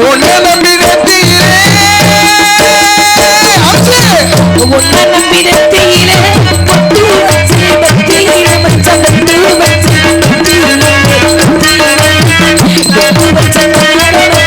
உன்னை நம்பி நம்பியிலே உன்னை நம்பி நம்பியிலே Thank you.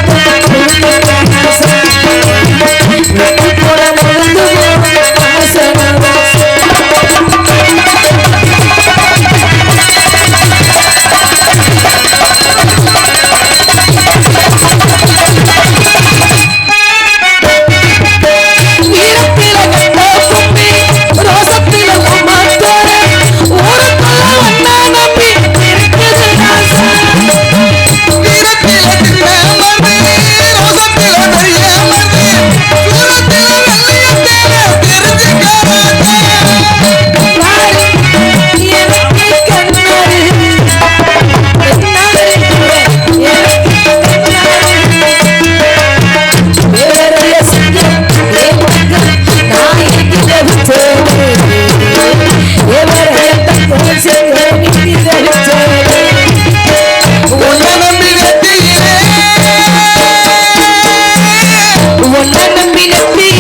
சொல்லணும் பிறப்பே